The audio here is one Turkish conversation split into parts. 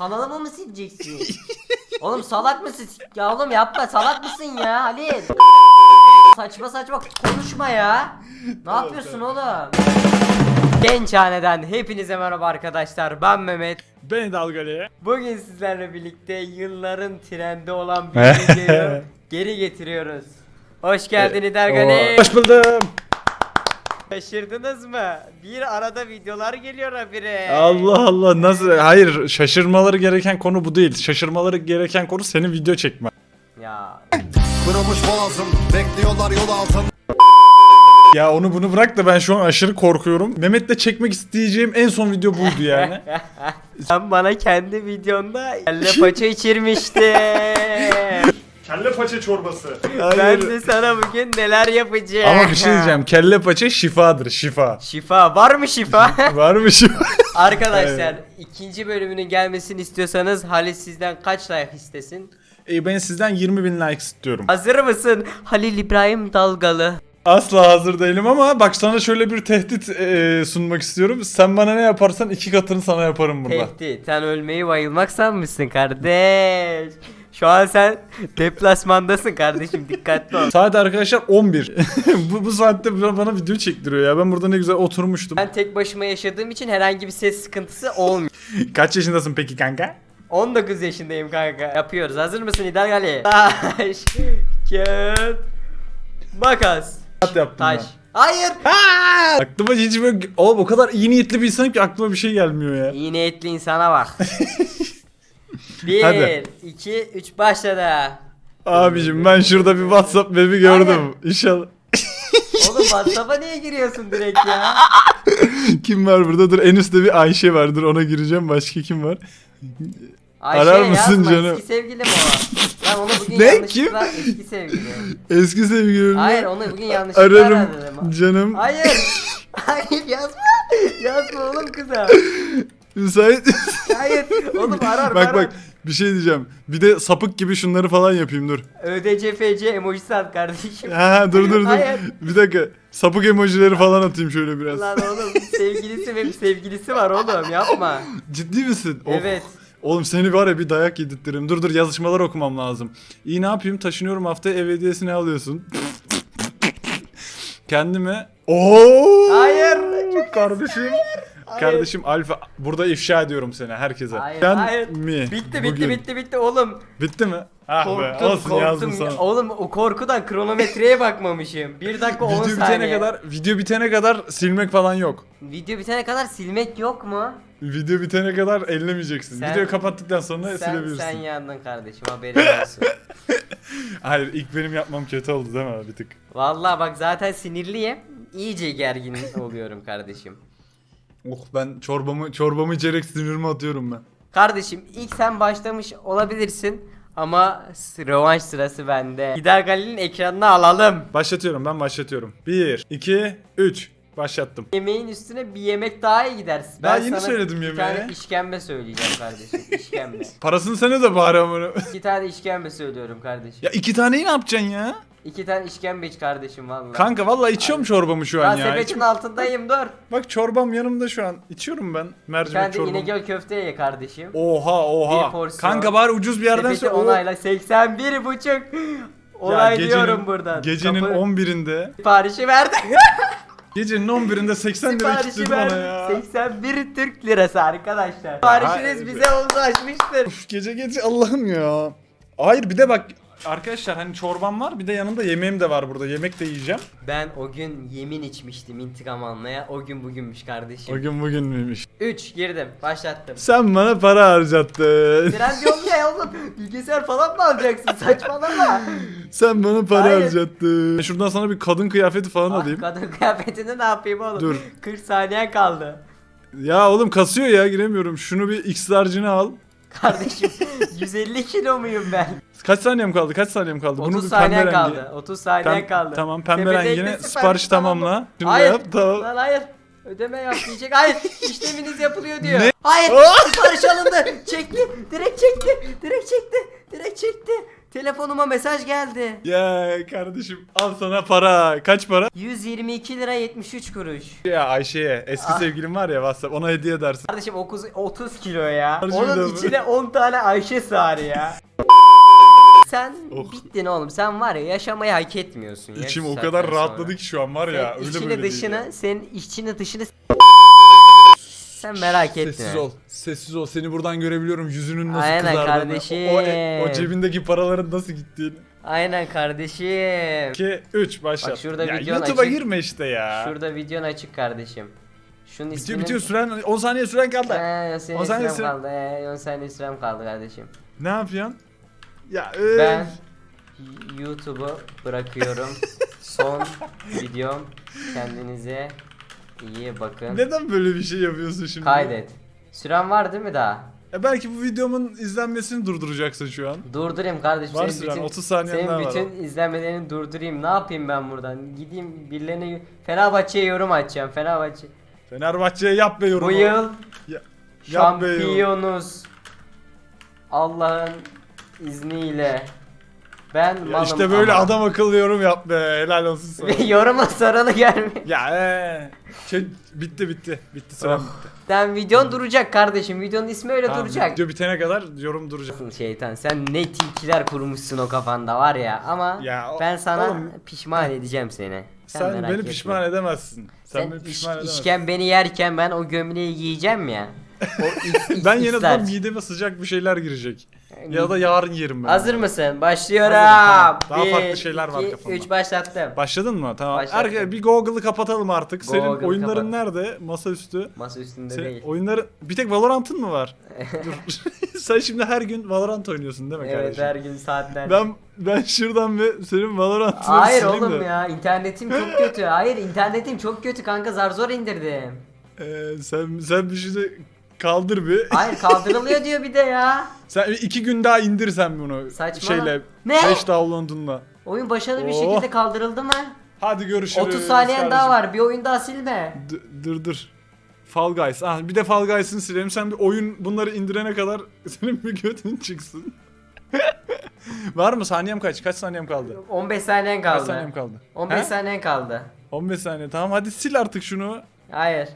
Kanalımı mı sileceksin? oğlum salak mısın? Ya oğlum yapma salak mısın ya Halil? Saçma saçma konuşma ya. Ne yapıyorsun oğlum? Gençhane'den hepinize merhaba arkadaşlar. Ben Mehmet. Beni dalgalıya. Bugün sizlerle birlikte yılların trendi olan bir videoyu geri getiriyoruz. Hoş geldin İdergani. Hoş buldum. Şaşırdınız mı? Bir arada videolar geliyor habire. Allah Allah nasıl? Hayır şaşırmaları gereken konu bu değil. Şaşırmaları gereken konu senin video çekmen. Ya Kırılmış boğazım Bekliyorlar yol altın Ya onu bunu bırak da ben şu an aşırı korkuyorum. Mehmet'le çekmek isteyeceğim en son video buydu yani. sen bana kendi videonda kelle paça içirmiştin. Kelle paça çorbası. ben de sana bugün neler yapacağım. Ama bir şey diyeceğim. Kelle paça şifadır şifa. Şifa var mı şifa? Var mı şifa? Arkadaşlar ikinci bölümünün gelmesini istiyorsanız Halil sizden kaç like istesin? e, ben sizden 20 bin like istiyorum. Hazır mısın? Halil İbrahim Dalgalı. Asla hazır değilim ama bak sana şöyle bir tehdit e, sunmak istiyorum. Sen bana ne yaparsan iki katını sana yaparım burada. Tehdit. Sen ölmeyi bayılmak sanmışsın kardeş. Şu an sen deplasmandasın kardeşim dikkatli ol. Saat arkadaşlar 11. bu, bu saatte bana video çektiriyor ya. Ben burada ne güzel oturmuştum. Ben tek başıma yaşadığım için herhangi bir ses sıkıntısı olmuyor. Kaç yaşındasın peki kanka? 19 yaşındayım kanka. Yapıyoruz. Hazır mısın İdal Gali? Taş, kağıt, makas. At yaptım Taş. ben. Hayır. Aklıma hiç böyle... Oğlum o kadar iyi niyetli bir insanım ki aklıma bir şey gelmiyor ya. İyi niyetli insana bak. 1, Hadi. 2, 3 başladı. Abicim ben şurada bir WhatsApp web'i gördüm. İnşallah. Oğlum WhatsApp'a niye giriyorsun direkt ya? kim var burada? Dur en üstte bir Ayşe var. Dur ona gireceğim. Başka kim var? Ayşe Arar mısın yazma, canım? Eski sevgilim o. Ben onu bugün Ne? yanlışlıkla eski sevgilim. Eski sevgilim. Hayır onu bugün yanlışlıkla Ararım aradım. canım. Hayır. Hayır yazma. Yazma oğlum kıza. Müsait. Hayır. Oğlum arar bak arar. bak bir şey diyeceğim. Bir de sapık gibi şunları falan yapayım dur. ÖDCFC emojisi at kardeşim. Ha dur dur dur. Hayır. Bir dakika. Sapık emojileri falan atayım şöyle biraz. Lan oğlum sevgilisi ve sevgilisi var oğlum yapma. Ciddi misin? Of. Evet. Oğlum seni var ya bir dayak yedirtirim. Dur dur yazışmalar okumam lazım. İyi ne yapayım? Taşınıyorum haftaya ev hediyesi ne alıyorsun? Kendime... Oo! Hayır. Kardeşim. Kardeşim Alfa burada ifşa ediyorum seni herkese. Hayır, ben hayır. mi? Bitti bitti Bugün- bitti bitti oğlum. Bitti mi? Ah be Korktum olsun yazdım korktum. sana. Oğlum o korkudan kronometreye bakmamışım. 1 dakika 10 Video saniye. bitene kadar video bitene kadar silmek falan yok. Video bitene kadar silmek yok mu? Video bitene kadar ellemeyeceksin. Sen- Videoyu kapattıktan sonra Sen, silebilirsin. sen yandın kardeşim haberin olsun. Hayır ilk benim yapmam kötü oldu değil mi bir tık? Vallahi bak zaten sinirliyim. İyice gergin oluyorum kardeşim. Oh ben çorbamı çorbamı içerek sinirimi atıyorum ben. Kardeşim ilk sen başlamış olabilirsin ama rövanş sırası bende. Gider Galil'in ekranını alalım. Başlatıyorum ben başlatıyorum. 1, 2, 3. Başlattım. Yemeğin üstüne bir yemek daha iyi gidersin. Daha yeni sana söyledim Bir yemeği. tane işkembe söyleyeceğim kardeşim. İşkembe. Parasını sen de bari amına. İki tane işkembe söylüyorum kardeşim. ya iki taneyi ne yapacaksın ya? İki tane işkembe iç kardeşim vallahi. Kanka vallahi içiyorum çorbamı şu an Lan ya. sepetin İçim- altındayım dur. Bak çorbam yanımda şu an. İçiyorum ben mercimek Sen de çorbamı. İnegöl köfte ye kardeşim. Oha oha. Bir porsiyon. Kanka bari ucuz bir yerden Sepeti onayla 81 buçuk. Onaylıyorum buradan. Gecenin Kapı- 11'inde. Siparişi verdim. Gecenin 11'inde 80 lira Siparişi istedim bana ya. 81 Türk lirası arkadaşlar. Siparişiniz bize ulaşmıştır. Uf, gece gece Allah'ım ya. Hayır bir de bak arkadaşlar hani çorbam var bir de yanında yemeğim de var burada. Yemek de yiyeceğim. Ben o gün yemin içmiştim intikam almaya. O gün bugünmüş O kardeşim. gün bugün müymüş? 3 girdim. Başlattım. Sen bana para harcattın. Tren ya oğlum. Bilgisayar falan mı alacaksın? Saçmalama. Sen bana para Hayır. harcattın. Şuradan sana bir kadın kıyafeti falan Ah, alayım. kadın kıyafetini ne yapayım oğlum? Dur. 40 saniye kaldı. Ya oğlum kasıyor ya giremiyorum. Şunu bir X large'ını al. Kardeşim 150 kilo muyum ben? Kaç saniyem kaldı? Kaç saniyem kaldı? 30 bir saniye rengi- kaldı. 30 saniye Pem- kaldı. Tamam pembe Sepete rengine ekle, sipariş tamamla. Da Hayır. yap tamam. Lan hayır. Ödeme yap diyecek. Hayır. işleminiz yapılıyor diyor. Ne? Hayır. Aa! Sipariş alındı. Çekti. Direkt çekti. Direkt çekti. Direkt çekti. Telefonuma mesaj geldi. Ya kardeşim al sana para. Kaç para? 122 lira 73 kuruş. Ya Ayşe'ye eski Ah. sevgilim var ya WhatsApp ona hediye edersin. Kardeşim 30, 30 kilo ya. Onun içine 10 tane Ayşe sığar ya. Sen Oh. bittin oğlum. Sen var ya yaşamayı hak etmiyorsun ya. İçim şu o saatten kadar sonra. rahatladı ki şu an var ya. Sen öyle içini böyle değil dışını, ya. senin içini dışını sen merak etme. Sessiz ol. Sessiz ol. Seni buradan görebiliyorum. Yüzünün nasıl Aynen kızardığını. kardeşim. O, o, o cebindeki paraların nasıl gittiğini. Aynen kardeşim. 2 3 başlat. Bak şurada ya videon YouTube'a açık. girme işte ya. Şurada videon açık kardeşim. Şunun Bitiyor ismini... bitiyor süren 10 saniye süren kaldı. Eee 10 saniye saniye sürem süre- kaldı. Eee 10 saniye sürem kaldı kardeşim. Ne yapıyorsun? Ya öf. Ben YouTube'u bırakıyorum. Son videom. Kendinize iyi bakın. Neden böyle bir şey yapıyorsun şimdi? Kaydet. Süren var değil mi daha? E belki bu videomun izlenmesini durduracaksın şu an. Durdurayım kardeşim. Var Senin süren, bütün, 30 saniyen senin daha var. bütün izlenmelerini durdurayım. Ne yapayım ben buradan? Gideyim birilerine Fenerbahçe'ye yorum açacağım. Fenerbahçe. Fenerbahçe'ye yap be yorumu. Bu yıl Ya- şampiyonuz. Allah'ın izniyle. Ben malım işte böyle ama. adam akıllı yorum yap be. Helal olsun sana. Yoruma soranı gelmiyor. ya ee. Şey, bitti bitti. Bitti süren Oh. bitti. Sen videon duracak kardeşim. Videonun ismi öyle Tamam, duracak. Video bitene kadar yorum duracak. Şeytan sen ne tilkiler kurmuşsun o kafanda var ya ama Ya o- ben sana oğlum- pişman edeceğim seni. Sen, merak beni etme. pişman edemezsin. Sen, Sen beni iş, pişman edemezsin. işkembeni yerken ben o gömleği giyeceğim ya. O iç, iç, ben mideme sıcak bir şeyler girecek. Ya da yarın yerim ben. Hazır mısın? Başlıyorum. Hazırım, tamam. Daha Bir, farklı şeyler var kafamda. Üç başlattım. Başladın mı? Tamam. Başlattım. Erke, bir Google'ı kapatalım artık. Senin Google'ı oyunların kapat. nerede? Masaüstü. Masa üstünde Senin değil. oyunları bir tek Valorant'ın mı var? Dur. Sen şimdi her gün Valorant oynuyorsun değil mi Evet kardeşim? her gün saatler. Ben ben şuradan bir senin Valorant'ını Hayır oğlum de. ya internetim çok kötü. Hayır internetim çok kötü kanka zar zor indirdim. Ee, sen sen bir şey de kaldır bir. Hayır kaldırılıyor diyor bir de ya. Sen iki gün daha indir sen bunu. Saçma. Şeyle. Ne? 5 download'unla. Oyun başarılı bir Oh. şekilde kaldırıldı mı? Hadi görüşürüz. 30 saniyen daha var. Bir oyun daha silme. D- dur dur. Fall Guys. Ah, bir de Fall Guys'ını silelim. Sen bir oyun bunları indirene kadar senin bir götün çıksın. Var mı? Saniyem kaç? Kaç saniyem kaldı? 15 saniyen Kaç kaldı. saniyem kaldı? 15 He? saniyen kaldı. 15 saniye. Tamam hadi sil artık şunu. Hayır.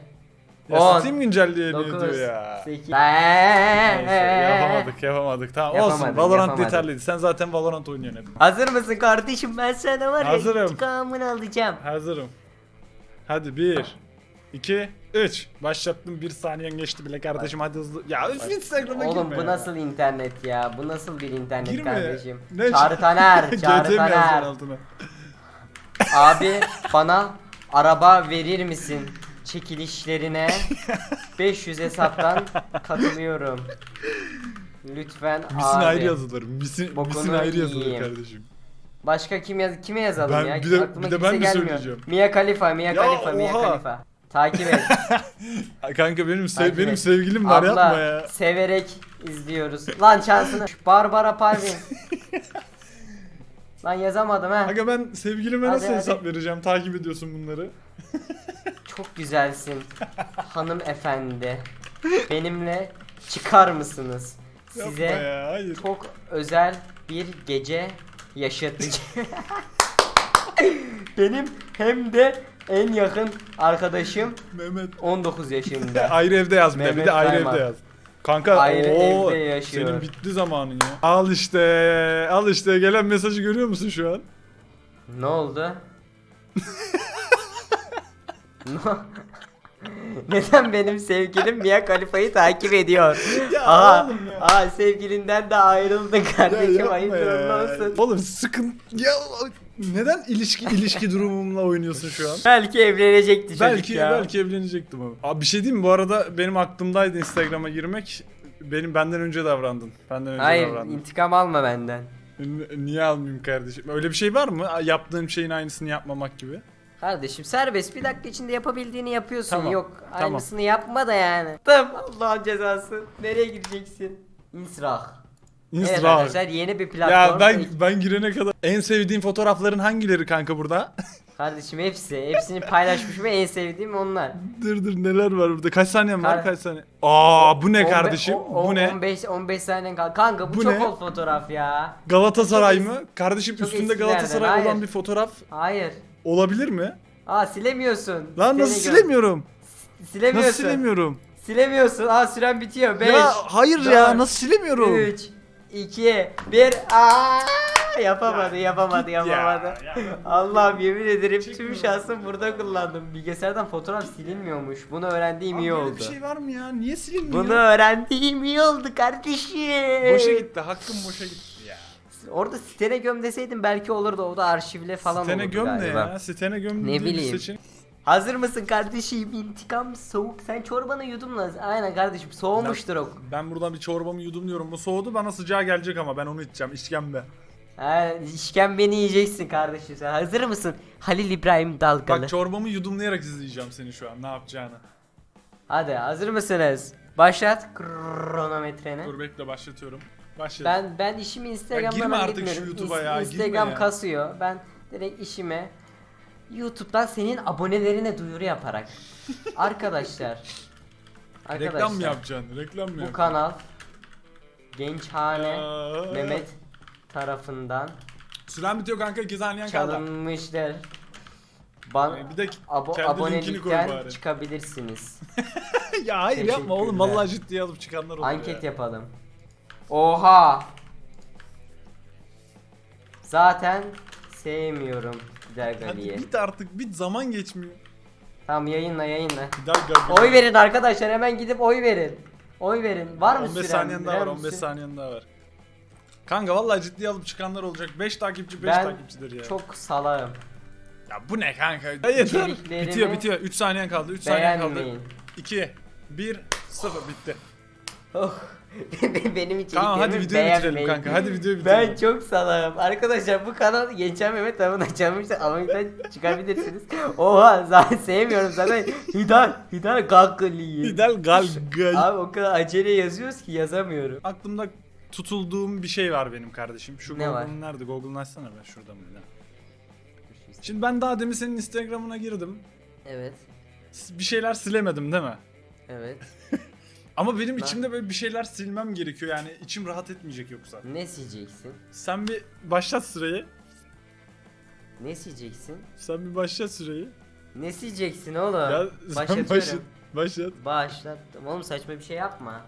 Ya 10, Steam güncelliği 9, diyor ya. 8. Neyse yapamadık yapamadık. Tamam olsun. Yapamadık, Valorant yapamadık. yeterliydi. Sen zaten Valorant oynuyorsun hep. Hazır mısın kardeşim? Ben sana var ya Hazırım. intikamını alacağım. Hazırım. Hadi 1 2 3 Başlattım. 1 saniyen geçti bile kardeşim. Hadi hızlı. Ya üf Instagram'a Oğlum girme bu ya. nasıl internet ya? Bu nasıl bir internet Girme. kardeşim? Ne- Çağrı Taner, Çağrı GT mi yazdın Taner. altına? Abi bana araba verir misin? Çekilişlerine 500 hesaptan katılıyorum. Lütfen Misin abi. ayrı yazılır. Misin, Bokunu misin ayrı yazılır yiyeyim. kardeşim. Başka kim yaz kime yazalım Ben- ya? bir de- Aklıma bir de kimse ben mi gelmiyor. söyleyeceğim? Mia Khalifa, Mia Khalifa, Mia oha. Khalifa. Takip et. Ay Kanka benim sev- Takip benim et. sevgilim var Abla, yapma ya. severek izliyoruz. Lan şansını. Barbara Palvin. Lan yazamadım ha. Kanka ben sevgilime Hadi, nasıl hadi. hesap vereceğim? Takip ediyorsun bunları. Çok güzelsin. Hanımefendi. Benimle çıkar mısınız? Yapma Size ya hayır. çok özel bir gece yaşatacağım. Benim hem de en yakın arkadaşım Mehmet. 19 yaşında. ayrı evde yaz bir de. Bir Mehmet de ayrı Kaymak. evde yaz. Kanka Ayrı oo, evde yaşıyor. senin bitti zamanın ya. Al işte, al işte gelen mesajı görüyor musun şu an? Ne oldu? Neden benim sevgilim Mia Khalifa'yı takip ediyor? Ya aha, oğlum ya. aha sevgilinden de ayrıldın kardeşim hayırlı uğurlu olsun. Oğlum sıkın ya neden ilişki ilişki durumumla oynuyorsun şu an? Belki evlenecekti çocuk belki ya. belki evlenecektim abi. Abi bir şey diyeyim mi? Bu arada benim aklımdaydı Instagram'a girmek. Benim benden önce davrandın. Benden önce Hayır davrandın. intikam alma benden. N- Niye almayayım kardeşim? Öyle bir şey var mı? Yaptığım şeyin aynısını yapmamak gibi. Kardeşim serbest bir dakika içinde yapabildiğini yapıyorsun. Tamam, Yok tamam. aynısını yapma da yani. Tamam Allah'ın cezası. Nereye gireceksin? İnsrah. Evet Instagram. arkadaşlar yeni bir platform. ya ben ben girene kadar en sevdiğin fotoğrafların hangileri kanka burada? Kardeşim hepsi. Hepsini paylaşmışım en sevdiğim onlar. Dur dur neler var burada? Kaç saniyem var? Kar- Kaç saniye? Aa bu ne kardeşim? o- o- bu ne? 15 15 saniyen kaldı. Kanka bu, Bu çok ne? old fotoğraf ya. Galatasaray Çok mı? Kardeşim çok üstünde Galatasaray hayır. olan bir fotoğraf Hayır. Olabilir mi? Aa silemiyorsun. Lan nasıl Sitene gö- silemiyorum? Silemiyorsun. Nasıl silemiyorum? Silemiyorsun. Aa süren bitiyor. 5 Ya hayır ya nasıl silemiyorum? 3 2 1 Aa yapamadı, yapamadı, yapamadı. ya. Allah'ım yemin ederim tüm Çekmiyor. şansım burada kullandım. Bilgisayardan fotoğraf silinmiyormuş. Bunu öğrendiğim iyi Abi böyle oldu. bir şey var mı ya? Niye silinmiyor? Bunu öğrendiğim iyi oldu kardeşim. Boşa gitti. Hakkım boşa gitti. Orada sitene göm deseydim belki olurdu. O da arşivle falan Sitene olurdu göm ne galiba. ya? Sitene göm Ne bileyim. seçenek- Hazır mısın kardeşim? İntikam soğuk. Sen çorbanı yudum lan. Aynen kardeşim soğumuştur o. Ben buradan bir çorbamı yudumluyorum. Bu soğudu bana sıcağı gelecek ama ben onu içeceğim. İşkembe. Ha, işkembeni yiyeceksin kardeşim sen. Hazır mısın? Halil İbrahim Dalgalı. Bak çorbamı yudumlayarak izleyeceğim seni şu an ne yapacağını. Hadi hazır mısınız? Başlat kronometreni. Dur bekle başlatıyorum. Başladım. Ben ben işimi Instagram'dan girme artık şu YouTube'a ya, girme Instagram ya. kasıyor. Ben direkt işime YouTube'dan senin abonelerine duyuru yaparak. arkadaşlar. Arkadaşlar. Reklam mı yapacaksın? Reklam mı Bu yapacaksın? kanal Gençhane Ya. Mehmet tarafından Süren bitiyor kanka 2 saniyen kaldı. çalınmışlar. Ban Bir de abo kendi linkini koy abonelikten bari. çıkabilirsiniz. ya hayır yapma oğlum Teşekkürler. vallahi ciddiye alıp çıkanlar olur Anket ya. yapalım. Oha. Zaten sevmiyorum Hadi Dergali'yi. git artık bit zaman geçmiyor. Tamam yayınla yayınla. Dergali. Oy verin arkadaşlar hemen gidip oy verin. Oy verin. Var mı 15 süren? saniyen daha Birer var 15 misin? saniyen daha var. Kanka vallahi ciddiye alıp çıkanlar olacak. 5 takipçi 5 Ben takipçidir ya. çok salağım. Ya bu ne kanka? Hayır. İçeriklerimi Bitiyor bitiyor. 3 saniyen kaldı. 3 saniyen kaldı. Beğenmeyin. 2 1 0 bitti. Oh. Benim içeriklerimi Tamam hadi videoyu bitirelim kanka. Hadi videoyu bitirelim. Ben çok salağım. Arkadaşlar bu kanal Gençler Mehmet tarafından açılmıştır. Abonelikten çıkabilirsiniz. Oha zaten sevmiyorum zaten. Hidal, Hidal Gaggali'yi. Hidal gal gal. Abi o kadar acele yazıyoruz ki yazamıyorum. Aklımda tutulduğum bir şey var benim kardeşim. Şu Ne var? Nerede? Google'un açsana ben şurada mı? Şimdi ben daha demin senin Instagram'ına girdim. Evet. S- Bir şeyler silemedim değil mi? Evet. Ama benim Ben- içimde böyle bir şeyler silmem gerekiyor yani içim rahat etmeyecek yoksa. Ne sileceksin? Sen bir başlat süreyi. Ne sileceksin? Sen bir başlat süreyi. Ne sileceksin oğlum? Ya sen Başlatıyorum. başlat. Başlat. Başlattım. Oğlum saçma bir şey yapma.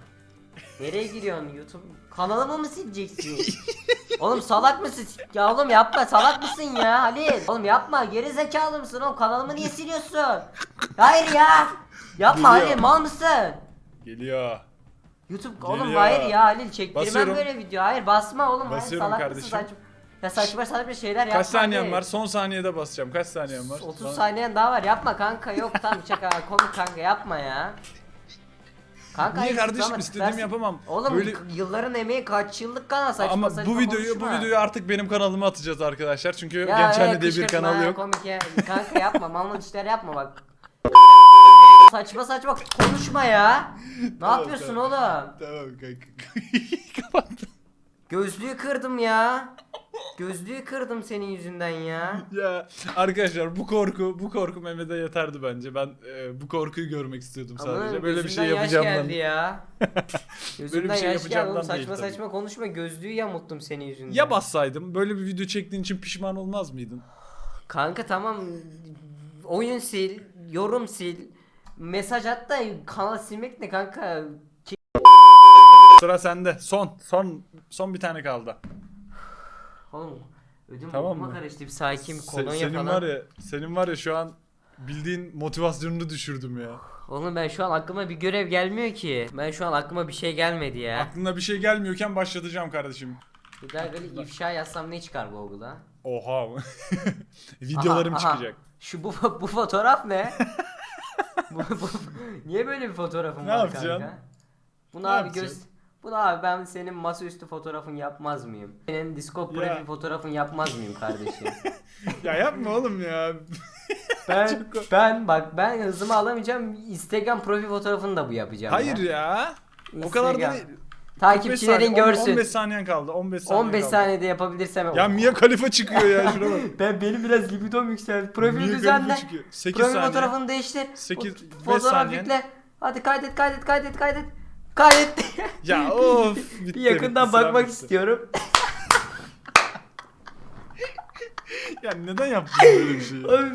Nereye giriyorsun YouTube? Kanalımı mı sileceksin? oğlum salak mısın? Ya oğlum yapma salak mısın ya Halil? Oğlum yapma geri zekalı mısın oğlum kanalımı niye siliyorsun? Hayır ya. Yapma Geliyor. Halil mal mısın? Geliyor. YouTube oğlum Geliyor. hayır ya Halil çektirmem Basıyorum. böyle video. Hayır basma oğlum. hayır, Basıyorum salak kardeşim. Mısın, saçma. Ya saçma saçma şeyler yapma. Kaç saniyen Halil. var? Son saniyede basacağım. Kaç saniyen var? 30 Bana- saniyen daha var yapma kanka yok tam şaka komik kanka yapma ya. Kanka Niye hayır, kardeşim zıplama, istediğimi yapamam. Oğlum Böyle yılların emeği kaç yıllık kanal saçma ama saçma bu videoyu bu konuşma. videoyu artık benim kanalıma atacağız arkadaşlar. Çünkü Gençhane evet, diye bir kışkırtma, kanal yok. Komik ya. Kanka yapma malın işler yapma bak. Saçma saçma konuşma ya. Ne Tamam, yapıyorsun tamam. oğlum? Tamam kanka. Kapattım. Gözlüğü kırdım ya. Gözlüğü kırdım senin yüzünden ya. Ya arkadaşlar bu korku bu korku Mehmet'e yeterdi bence. Ben e, bu korkuyu görmek istiyordum sadece. Aman Böyle bir şey gözümden yaş yapacağım geldi ben. ya. Gözümden şey yaş geldi oğlum değil saçma tabii. saçma konuşma gözlüğü yamulttum senin yüzünden. Ya bassaydım böyle bir video çektiğin için pişman olmaz mıydın? Kanka tamam oyun sil, yorum sil, mesaj at da kanal silmek ne kanka? Sıra sende. Son son son bir tane kaldı. Oğlum ödüm Tamam bokuma mı? karıştı bir sakin Se- kolonya senin falan. var ya senin var ya şu an bildiğin motivasyonunu düşürdüm ya. Oğlum ben şu an aklıma bir görev gelmiyor ki. Ben şu an aklıma bir şey gelmedi ya. Aklına bir şey gelmiyorken başlatacağım kardeşim. Bir daha böyle ifşa yazsam ne çıkar Google'a? Oha. Videolarım Aha, aha. çıkacak. Şu bu, bu fotoğraf ne? bu, bu, niye böyle bir fotoğrafım Ne var yapacaksın? kanka? Bunu Ne abi yapacaksın? göz bunu abi ben senin masaüstü fotoğrafın yapmaz mıyım? Senin Discord Ya. profil fotoğrafın yapmaz mıyım kardeşim? ya yapma oğlum ya. ben Çok- ben bak ben hızımı alamayacağım. Instagram profil fotoğrafını da bu yapacağım. Hayır ya. ya. O kadar da Instagram. değil. Takipçilerin 15 saniye, on- görsün. 15 saniyen kaldı. 15 saniye 15 kaldı. saniyede yapabilirsem. Ya Mia Khalifa çıkıyor ya şuna bak. ben benim biraz libidom yükseldi. Profil Mia düzenle. Khalifa çıkıyor. 8 Profil saniye. fotoğrafını değiştir. Sekiz- beş Fotoğraf saniyen. yükle. Hadi kaydet kaydet kaydet kaydet. Kaydet. Ya of bitti. Bir yakından bitti, sıram bakmak bitti. istiyorum. Ya neden yaptın böyle bir şeyi? Oğlum,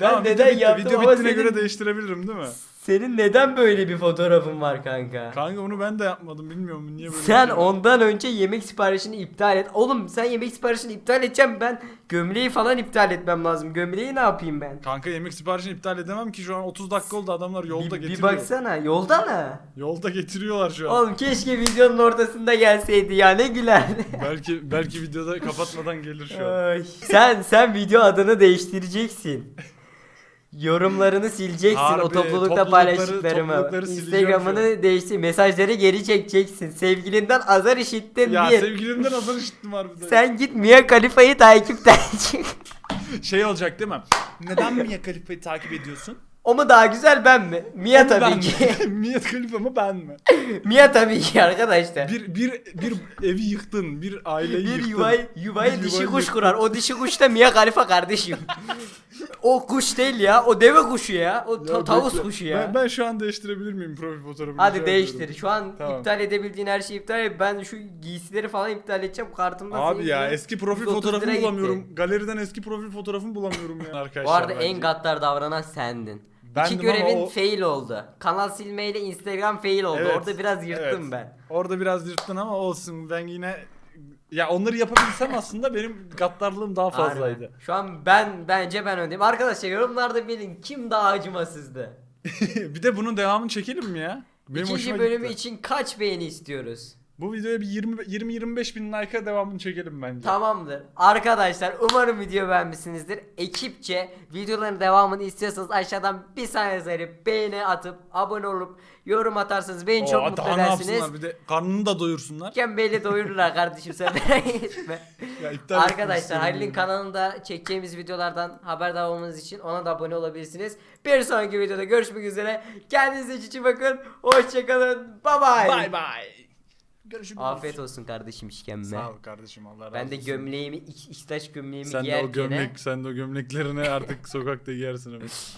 ben Tamam, video neden bitti. yaptım Video ama bittiğine senin, göre değiştirebilirim değil mi? Senin neden böyle bir fotoğrafın var kanka? Kanka onu ben de yapmadım bilmiyorum niye böyle Sen bir şey- ondan önce yemek siparişini iptal et. Oğlum sen yemek siparişini iptal edeceğim ben gömleği falan iptal etmem lazım. Gömleği ne yapayım ben? Kanka yemek siparişini iptal edemem ki şu an 30 dakika oldu adamlar yolda bir, bir getiriyor. baksana yolda mı? Yolda getiriyorlar şu an. Oğlum keşke videonun ortasında gelseydi ya ne güler. belki belki videoda kapatmadan gelir şu an. Ay. sen sen video adını değiştireceksin. Yorumlarını sileceksin Harbi, o toplulukta toplulukları- paylaştıklarımı. toplulukları sileceğim Instagram'ını değiştir. Mesajları geri çekeceksin. Sevgilinden azar işittin Ya bir. sevgilimden azar işittim harbiden. Sen git Mia Khalifa'yı takipten çık. Şey olacak değil mi? Neden Mia Khalifa'yı takip ediyorsun? O mu daha güzel ben mi? Mia tabii Ben ki. mi? Mia Khalifa mı ben mi? Mia tabii ki arkadaşlar. Bir bir bir evi yıktın, bir aileyi Bir yıktın. yuvayı, yuvayı Bir dişi yuvayı kuş yıktın. kurar. O dişi kuş da Mia Khalifa kardeşim. o kuş değil ya. O deve kuşu ya. O ta- Ya tavus bekle. kuşu ya. Ben, ben şu an değiştirebilir miyim profil fotoğrafımı? Hadi Rica değiştir. ediyorum. Şu an Tamam. iptal edebildiğin her şeyi iptal et. Ben şu giysileri falan iptal edeceğim. Kartımda Abi senin ya yüzünden eski profil 130 lira fotoğrafımı gitti. bulamıyorum. Galeriden eski profil fotoğrafımı bulamıyorum ya arkadaşlar. Bu arada bence. en gaddar davranan sendin. Bendim İki görevin o- fail oldu. Kanal silmeyle Instagram fail oldu. Evet, Orada biraz yırttım evet. ben. Orada biraz yırttın ama olsun ben yine ya onları yapabilsem aslında benim gaddarlığım daha fazlaydı. Harbi. Şu an ben bence ben öndeyim. Arkadaşlar yorumlarda bilin kim daha acımasızdı. bir de bunun devamını çekelim mi ya? Benim İkinci bölümü gitti. için kaç beğeni istiyoruz? Bu videoya bir 20 20 25 bin like'a devamını çekelim bence. Tamamdır. Arkadaşlar umarım video beğenmişsinizdir. Ekipçe videoların devamını istiyorsanız aşağıdan bir saniye zarı beğeni atıp abone olup yorum atarsanız beni çok mutlu daha ne edersiniz. yapsınlar bir de karnını da doyursunlar. Mükemmeli doyururlar kardeşim sen merak etme. Ya iptal etmek Arkadaşlar Halil'in kanalında çekeceğimiz videolardan haberdar olmanız için ona da abone olabilirsiniz. Bir sonraki videoda görüşmek üzere. Kendinize cici bakın. Hoşçakalın. Bye bye. Bye bye. Görüşürüz. Afiyet olsun kardeşim işkembe. Sağ ol kardeşim Allah razı Ben de olsun. gömleğimi, iç, içtaş gömleğimi sen de giyerken o gömlek sen de o gömleklerini artık sokakta giyersin ama.